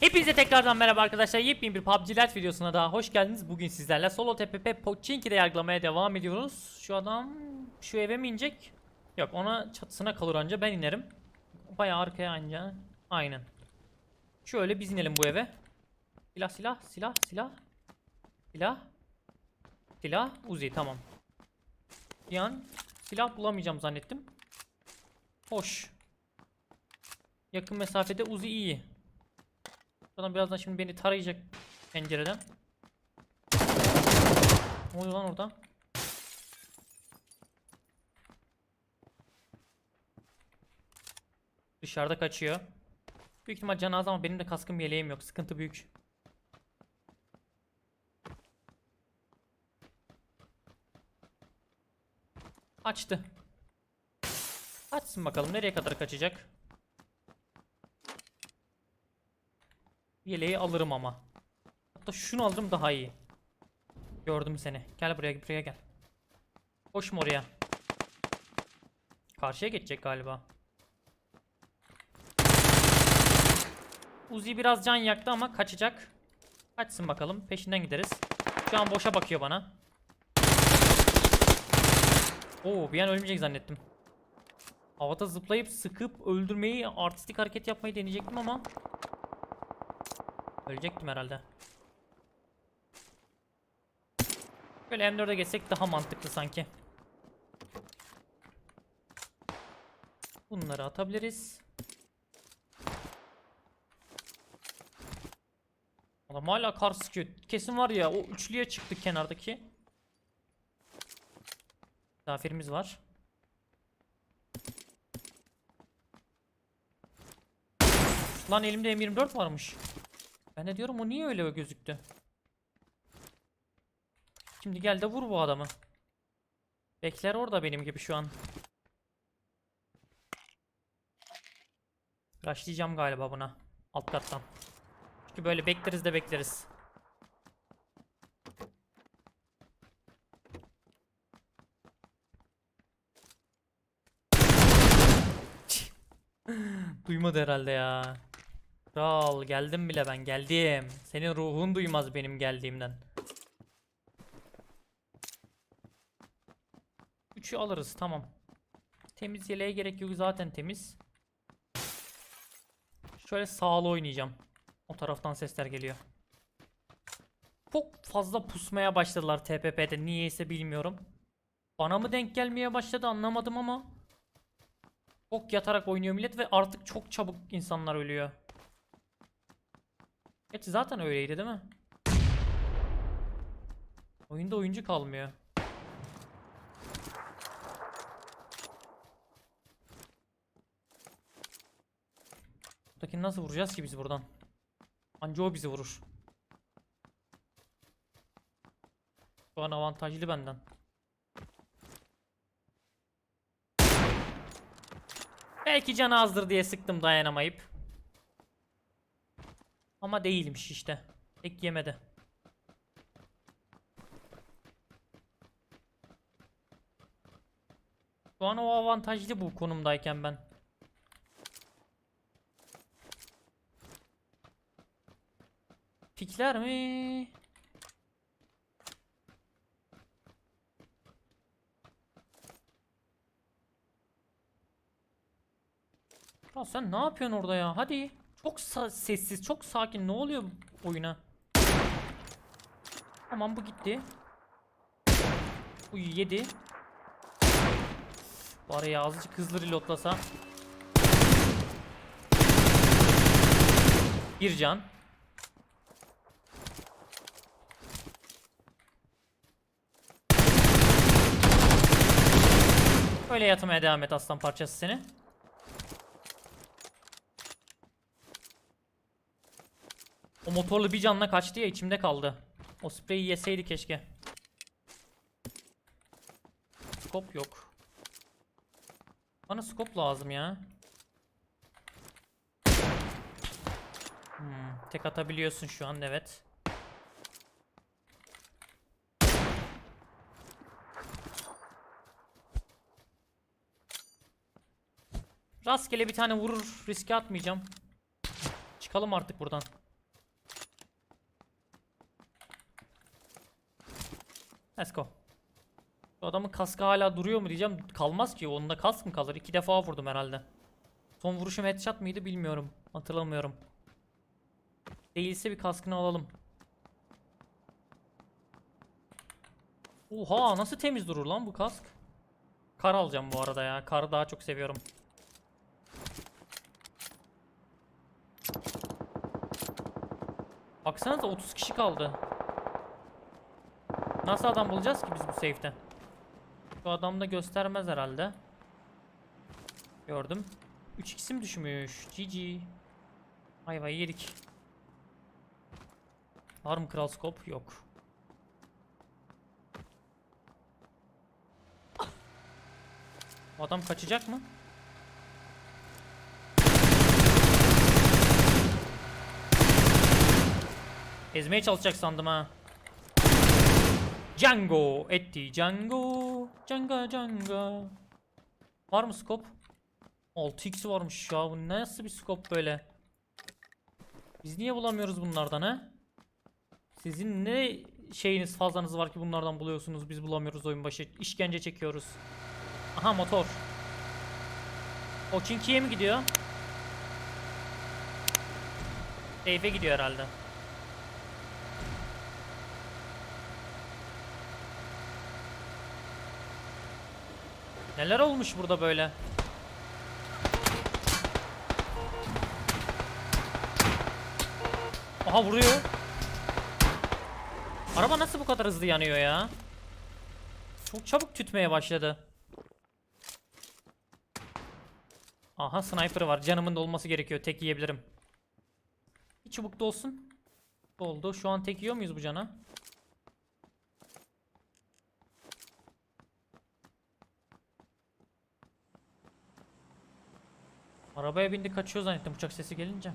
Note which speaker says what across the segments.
Speaker 1: Hepinize tekrardan merhaba arkadaşlar. Yepyeni bir PUBG Lite videosuna daha hoş geldiniz. Bugün sizlerle solo TPP Pochinki'de yargılamaya devam ediyoruz. Şu adam şu eve mi inecek? Yok ona çatısına kalır anca ben inerim. Bayağı arkaya anca. Aynen. Şöyle biz inelim bu eve. Silah silah silah silah. Silah. Silah Uzi tamam. Bir an silah bulamayacağım zannettim. Hoş. Yakın mesafede Uzi iyi. Adam birazdan şimdi beni tarayacak pencereden. Ne oluyor lan orada? Dışarıda kaçıyor. Büyük ihtimal canı az ama benim de kaskım yeleğim yok. Sıkıntı büyük. Açtı. Açsın bakalım nereye kadar kaçacak. Yeleği alırım ama. Hatta şunu alırım daha iyi. Gördüm seni. Gel buraya buraya gel. Koşma oraya. Karşıya geçecek galiba. Uzi biraz can yaktı ama kaçacak. Kaçsın bakalım. Peşinden gideriz. Şu an boşa bakıyor bana. Oo bir an ölmeyecek zannettim. Havada zıplayıp sıkıp öldürmeyi, artistik hareket yapmayı deneyecektim ama Ölecektim herhalde. Böyle M4'e geçsek daha mantıklı sanki. Bunları atabiliriz. Adam hala kar sıkıyor. Kesin var ya o üçlüye çıktık kenardaki. Misafirimiz var. Lan elimde M24 varmış. Ben de diyorum o niye öyle gözüktü? Şimdi gel de vur bu adamı. Bekler orada benim gibi şu an. Rushlayacağım galiba buna. Alt kattan. Çünkü böyle bekleriz de bekleriz. Duymadı herhalde ya. Kral geldim bile ben geldim. Senin ruhun duymaz benim geldiğimden. Üçü alırız tamam. Temiz yeleğe gerek yok zaten temiz. Şöyle sağlı oynayacağım. O taraftan sesler geliyor. Çok fazla pusmaya başladılar TPP'de niyeyse bilmiyorum. Bana mı denk gelmeye başladı anlamadım ama. Çok yatarak oynuyor millet ve artık çok çabuk insanlar ölüyor. Gerçi zaten öyleydi değil mi? Oyunda oyuncu kalmıyor. Buradakini nasıl vuracağız ki biz buradan? Anca o bizi vurur. Şu an avantajlı benden. Belki canı azdır diye sıktım dayanamayıp. Ama değilmiş işte. Tek yemedi. Şu an o avantajlı bu konumdayken ben. Pikler mi? Ya sen ne yapıyorsun orada ya? Hadi. Çok sessiz, çok sakin. Ne oluyor oyuna? Tamam bu gitti. Bu yedi. Bari ya azıcık hızlı reloadlasa. Bir can. Böyle yatmaya devam et aslan parçası seni. O motorlu bir canla kaçtı ya içimde kaldı. O spreyi yeseydi keşke. Skop yok. Bana skop lazım ya. Hmm, tek atabiliyorsun şu an evet. Rastgele bir tane vurur riske atmayacağım. Çıkalım artık buradan. Let's go. Şu adamın kaskı hala duruyor mu diyeceğim. Kalmaz ki. Onda kask mı kalır? İki defa vurdum herhalde. Son vuruşum headshot mıydı bilmiyorum. Hatırlamıyorum. Değilse bir kaskını alalım. Oha nasıl temiz durur lan bu kask. Kar alacağım bu arada ya. Karı daha çok seviyorum. Baksanıza 30 kişi kaldı. Nasıl adam bulacağız ki biz bu safe'te? Şu adam da göstermez herhalde. Gördüm. 3 x'im düşmüş. GG. Ayvayı yedik. Var mı kral scope? Yok. Bu adam kaçacak mı? Ezmeye çalışacak sandım ha. Django etti Django. Django Django. Var mı scope? 6x varmış ya. Bu nasıl bir scope böyle? Biz niye bulamıyoruz bunlardan ha? Sizin ne şeyiniz fazlanız var ki bunlardan buluyorsunuz biz bulamıyoruz oyun başı. İşkence çekiyoruz. Aha motor. Oçinki'ye mi gidiyor? Seyfe gidiyor herhalde. Neler olmuş burada böyle? Aha vuruyor. Araba nasıl bu kadar hızlı yanıyor ya? Çok çabuk tütmeye başladı. Aha sniper var. Canımın da olması gerekiyor. Tek yiyebilirim. Bir çubuk da olsun. Oldu. Şu an tek yiyor muyuz bu cana? Arabaya bindi kaçıyor zannettim uçak sesi gelince.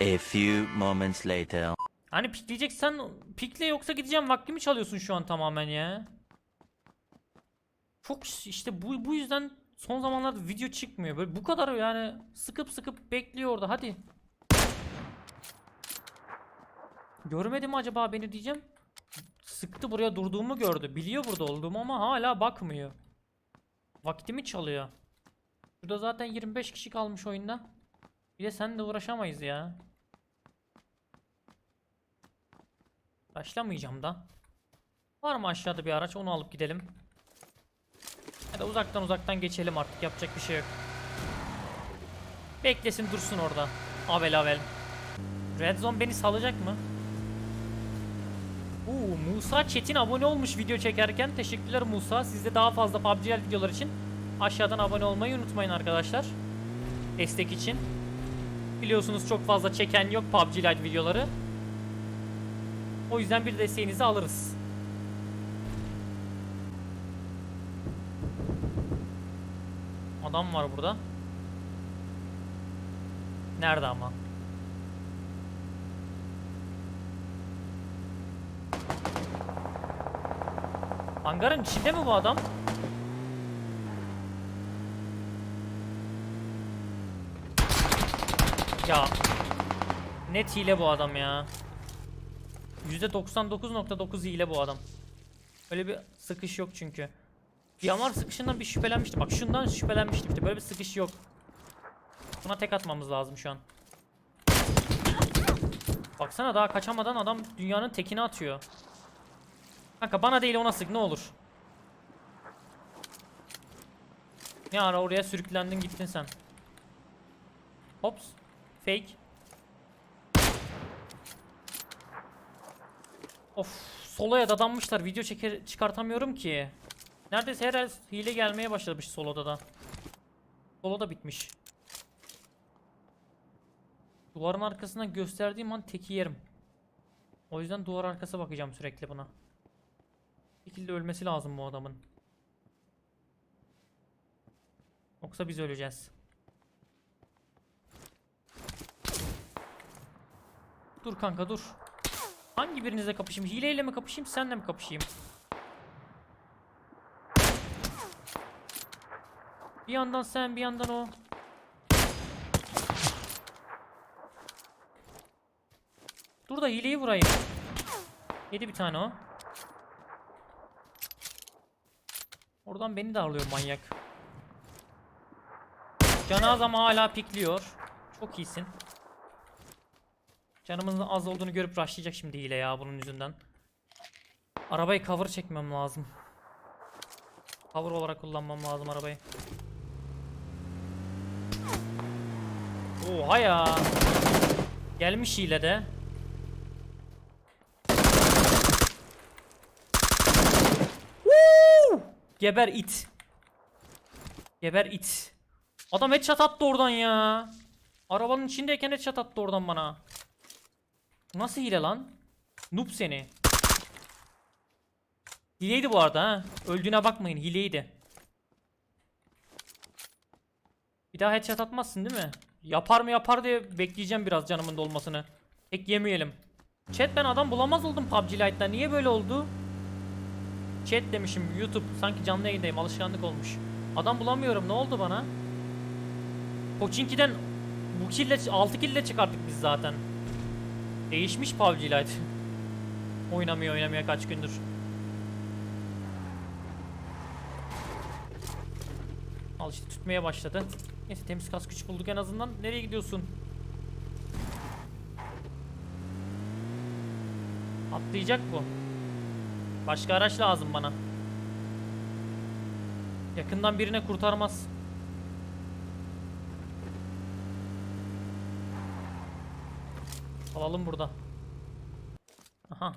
Speaker 2: A few moments later.
Speaker 1: Hani pikleyeceksen pikle yoksa gideceğim vaktimi çalıyorsun şu an tamamen ya. Çok işte bu bu yüzden son zamanlarda video çıkmıyor. Böyle bu kadar yani sıkıp sıkıp bekliyor orada hadi. Görmedi mi acaba beni diyeceğim. Sıktı buraya durduğumu gördü. Biliyor burada olduğumu ama hala bakmıyor. Vaktimi çalıyor. Burada zaten 25 kişi kalmış oyunda. Bir de sen de uğraşamayız ya. Başlamayacağım da. Var mı aşağıda bir araç onu alıp gidelim. Ya da uzaktan uzaktan geçelim artık yapacak bir şey yok. Beklesin dursun orada. Avel avel. Red Zone beni salacak mı? Oo, Musa Çetin abone olmuş video çekerken. Teşekkürler Musa. Siz de daha fazla PUBG videolar için aşağıdan abone olmayı unutmayın arkadaşlar. Destek için. Biliyorsunuz çok fazla çeken yok PUBG Lite videoları. O yüzden bir desteğinizi alırız. Adam var burada. Nerede ama? Hangarın içinde mi bu adam? Ya net hile bu adam ya. %99.9 hile bu adam. Öyle bir sıkış yok çünkü. Yamar sıkışından bir şüphelenmiştim. Bak şundan şüphelenmiştim işte. Böyle bir sıkış yok. Buna tek atmamız lazım şu an. Baksana daha kaçamadan adam dünyanın tekini atıyor. Kanka bana değil ona sık ne olur. Ne ara oraya sürüklendin gittin sen. Hops. Fake. Of soloya dadanmışlar. Video çeker çıkartamıyorum ki. Neredeyse her hile gelmeye başlamış soloda da. Solo da bitmiş. Duvarın arkasından gösterdiğim an teki yerim. O yüzden duvar arkası bakacağım sürekli buna. Bir şekilde ölmesi lazım bu adamın. Yoksa biz öleceğiz. Dur kanka dur. Hangi birinizle kapışayım? Hileyle mi kapışayım, senle mi kapışayım? Bir yandan sen, bir yandan o. Dur da hileyi vurayım. Yedi bir tane o. Oradan beni de alıyor manyak. Canı az ama hala pikliyor. Çok iyisin. Canımızın az olduğunu görüp rushlayacak şimdi hile ya bunun yüzünden. Arabayı cover çekmem lazım. Cover olarak kullanmam lazım arabayı. Oha ya. Gelmiş hile de. Woo! Geber it. Geber it. Adam headshot attı oradan ya. Arabanın içindeyken headshot attı oradan bana. Nasıl hile lan? Noob seni. Hileydi bu arada ha. Öldüğüne bakmayın hileydi. Bir daha headshot atmazsın değil mi? Yapar mı yapar diye bekleyeceğim biraz canımın dolmasını. Tek yemeyelim. Chat ben adam bulamaz oldum PUBG Lite'da. Niye böyle oldu? Chat demişim YouTube. Sanki canlı yayındayım. Alışkanlık olmuş. Adam bulamıyorum. Ne oldu bana? Pochinki'den bu kille 6 kille çıkarttık biz zaten. Değişmiş PUBG Lite. oynamıyor oynamıyor kaç gündür. Al işte tutmaya başladı. Neyse temiz kas küçük bulduk en azından. Nereye gidiyorsun? Atlayacak bu. Başka araç lazım bana. Yakından birine kurtarmaz. Alalım burada. Aha.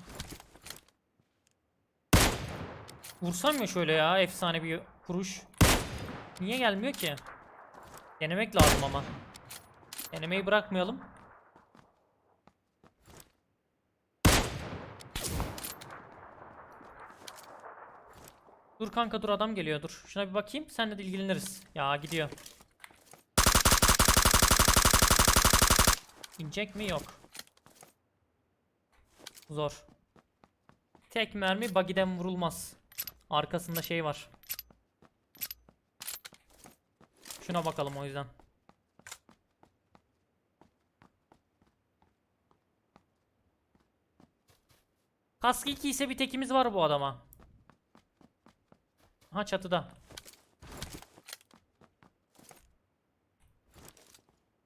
Speaker 1: Vursam ya şöyle ya efsane bir kuruş. Niye gelmiyor ki? Denemek lazım ama. Denemeyi bırakmayalım. Dur kanka dur adam geliyor dur. Şuna bir bakayım senle de ilgileniriz. Ya gidiyor. İnecek mi yok. Zor. Tek mermi buggy'den vurulmaz. Arkasında şey var. Şuna bakalım o yüzden. Kask 2 ise bir tekimiz var bu adama. Ha çatıda.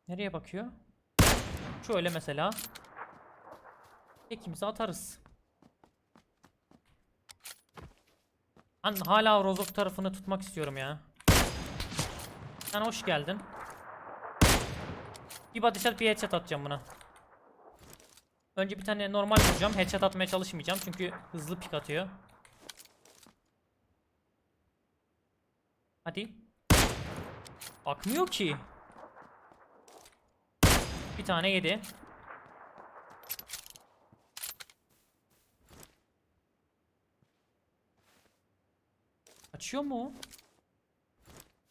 Speaker 1: Nereye bakıyor? Şöyle mesela. Tekimizi atarız. Ben hala Rozok tarafını tutmak istiyorum ya. Sen hoş geldin. Bir body shot bir headshot atacağım buna. Önce bir tane normal vuracağım. Headshot atmaya çalışmayacağım çünkü hızlı pik atıyor. Hadi. Akmıyor ki. Bir tane yedi. Kaçıyor mu?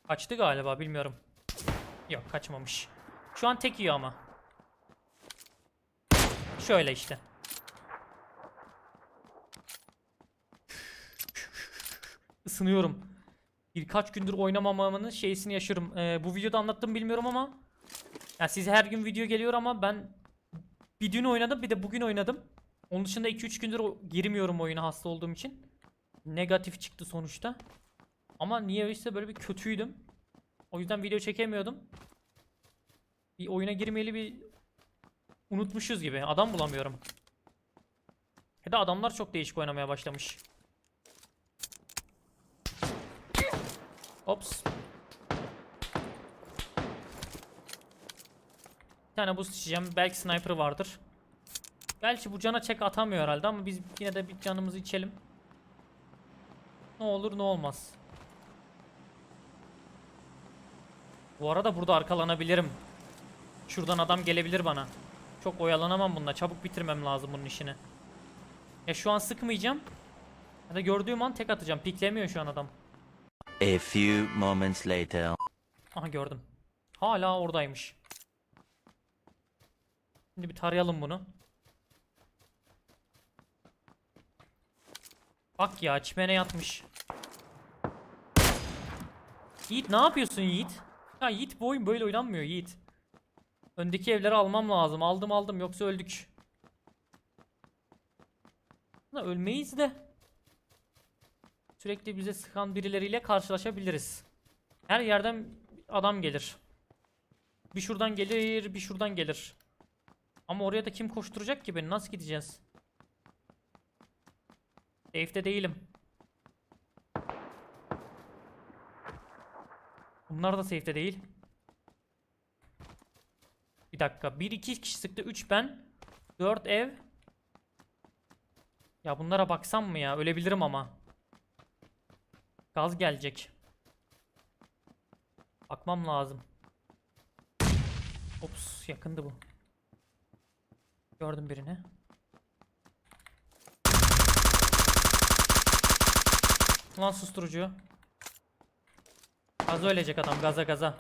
Speaker 1: Kaçtı galiba bilmiyorum. Yok kaçmamış. Şu an tek yiyor ama. Şöyle işte. Isınıyorum. Birkaç gündür oynamamamın şeysini yaşıyorum. Ee, bu videoda anlattım bilmiyorum ama ya size her gün video geliyor ama ben bir dün oynadım bir de bugün oynadım. Onun dışında 2-3 gündür girmiyorum oyuna hasta olduğum için. Negatif çıktı sonuçta. Ama niye işte böyle bir kötüydüm. O yüzden video çekemiyordum. Bir oyuna girmeyeli bir unutmuşuz gibi. Adam bulamıyorum. Ya da adamlar çok değişik oynamaya başlamış. Ops. Bir tane boost içeceğim. Belki sniper vardır. Gerçi bu cana çek atamıyor herhalde ama biz yine de bir canımızı içelim. Ne olur ne olmaz. Bu arada burada arkalanabilirim. Şuradan adam gelebilir bana. Çok oyalanamam bununla. Çabuk bitirmem lazım bunun işini. Ya şu an sıkmayacağım. Ya da gördüğüm an tek atacağım. Piklemiyor şu an adam.
Speaker 2: A few moments later.
Speaker 1: Aha gördüm. Hala oradaymış. Şimdi bir tarayalım bunu. Bak ya çimene yatmış. Yiğit ne yapıyorsun Yiğit? Ya Yiğit bu oyun böyle oynanmıyor Yiğit. Öndeki evleri almam lazım. Aldım aldım yoksa öldük. Da ölmeyiz de. sürekli bize sıkan birileriyle karşılaşabiliriz. Her yerden adam gelir. Bir şuradan gelir, bir şuradan gelir. Ama oraya da kim koşturacak ki beni? Nasıl gideceğiz? Safe'de değilim. Bunlar da safe'de değil. Bir dakika. 1 2 kişi sıktı. 3 ben. 4 ev. Ya bunlara baksam mı ya? Ölebilirim ama. Gaz gelecek. Bakmam lazım. Ops yakındı bu. Gördüm birini. Ulan susturucu. Gaz ölecek adam gaza gaza.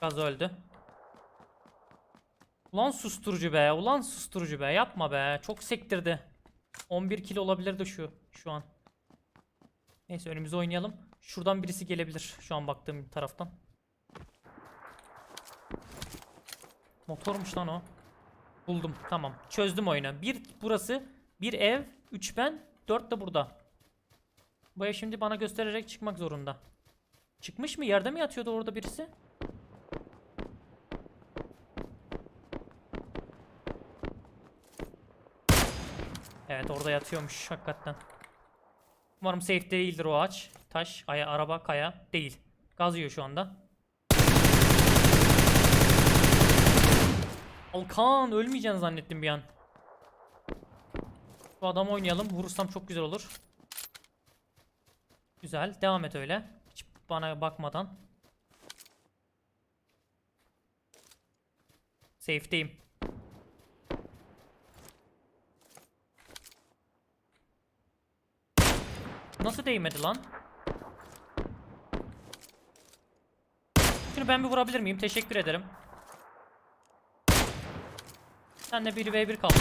Speaker 1: Gaz öldü. Ulan susturucu be. Ulan susturucu be. Yapma be. Çok sektirdi. 11 kilo olabilirdi şu şu an. Neyse önümüze oynayalım. Şuradan birisi gelebilir şu an baktığım taraftan. Motormuş lan o. Buldum. Tamam. Çözdüm oyunu. Bir burası, bir ev, üç ben, dört de burada. Bu ev şimdi bana göstererek çıkmak zorunda. Çıkmış mı? Yerde mi yatıyordu orada birisi? Evet orada yatıyormuş hakikaten. Umarım safe değildir o ağaç. Taş, aya, araba, kaya. Değil. Gaz yiyor şu anda. Alkan ölmeyeceğini zannettim bir an. Bu adamı oynayalım. Vurursam çok güzel olur. Güzel. Devam et öyle. Hiç bana bakmadan. Safe'deyim. Nasıl değmedi lan? Şunu ben bir vurabilir miyim? Teşekkür ederim. Senle 1v1 kaldı.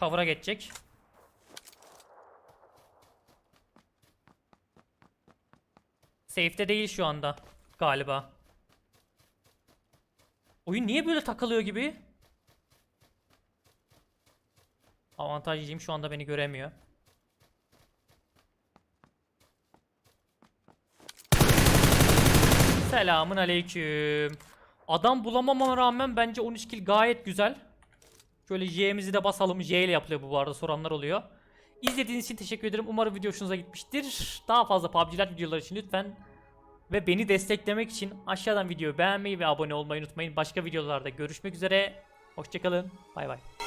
Speaker 1: Cover'a geçecek. Safe'de değil şu anda galiba. Oyun niye böyle takılıyor gibi? Avantajlıyım şu anda beni göremiyor. Selamun aleyküm. Adam bulamamama rağmen bence 13 kill gayet güzel. Şöyle J'mizi de basalım. J ile yapılıyor bu bu arada soranlar oluyor. İzlediğiniz için teşekkür ederim. Umarım video hoşunuza gitmiştir. Daha fazla PUBG'ler videoları için lütfen ve beni desteklemek için aşağıdan videoyu beğenmeyi ve abone olmayı unutmayın. Başka videolarda görüşmek üzere. Hoşçakalın. Bay bay.